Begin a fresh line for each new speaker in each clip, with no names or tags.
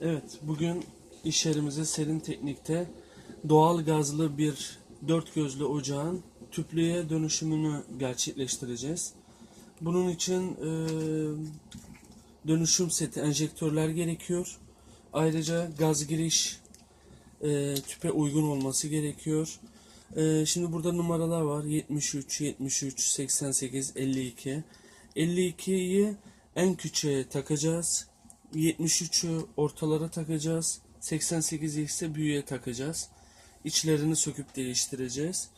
Evet, bugün iş yerimizde serin teknikte doğal gazlı bir dört gözlü ocağın tüplüğe dönüşümünü gerçekleştireceğiz. Bunun için e, dönüşüm seti, enjektörler gerekiyor. Ayrıca gaz giriş e, tüpe uygun olması gerekiyor. E, şimdi burada numaralar var. 73, 73, 88, 52. 52'yi en küçüğe takacağız. 73'ü ortalara takacağız. 88'i ise büyüğe takacağız. İçlerini söküp değiştireceğiz.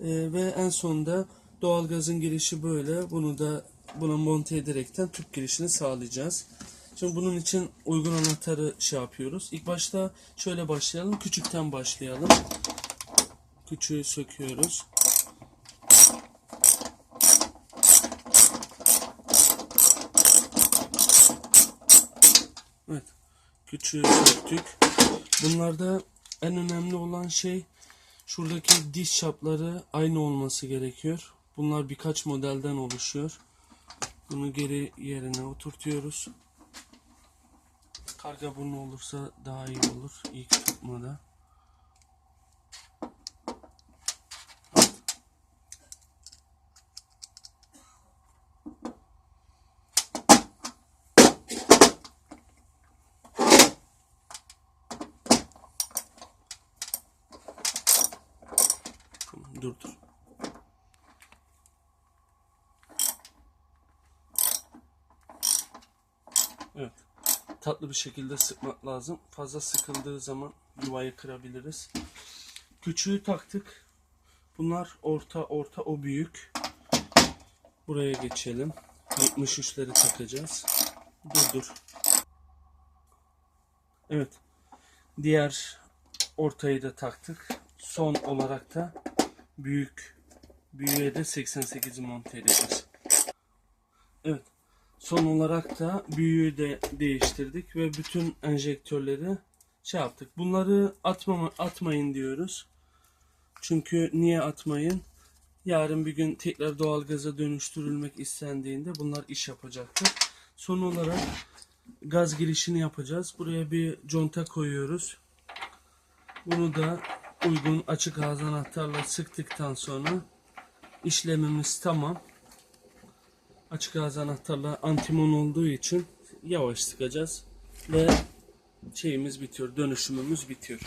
E, ve en sonunda doğalgazın girişi böyle. Bunu da buna monte ederekten tüp girişini sağlayacağız. Şimdi bunun için uygun anahtarı şey yapıyoruz. İlk başta şöyle başlayalım. Küçükten başlayalım. Küçüğü söküyoruz. Evet. Küçüğü söktük. Bunlarda en önemli olan şey şuradaki diş çapları aynı olması gerekiyor. Bunlar birkaç modelden oluşuyor. Bunu geri yerine oturtuyoruz. Karga burnu olursa daha iyi olur ilk tutmada. Tamam, dur dur. Evet. Tatlı bir şekilde sıkmak lazım. Fazla sıkıldığı zaman yuvayı kırabiliriz. Küçüğü taktık. Bunlar orta orta o büyük. Buraya geçelim. 73'leri takacağız. Dur dur. Evet. Diğer ortayı da taktık. Son olarak da büyük büyüğe de 88'i monte edeceğiz. Evet. Son olarak da büyüğü de değiştirdik ve bütün enjektörleri şey yaptık. Bunları atmama, atmayın diyoruz. Çünkü niye atmayın? Yarın bir gün tekrar doğalgaza dönüştürülmek istendiğinde bunlar iş yapacaktır. Son olarak gaz girişini yapacağız. Buraya bir conta koyuyoruz. Bunu da uygun açık ağız anahtarla sıktıktan sonra işlemimiz tamam. Açık ağız anahtarla antimon olduğu için yavaş sıkacağız ve şeyimiz bitiyor, dönüşümümüz bitiyor.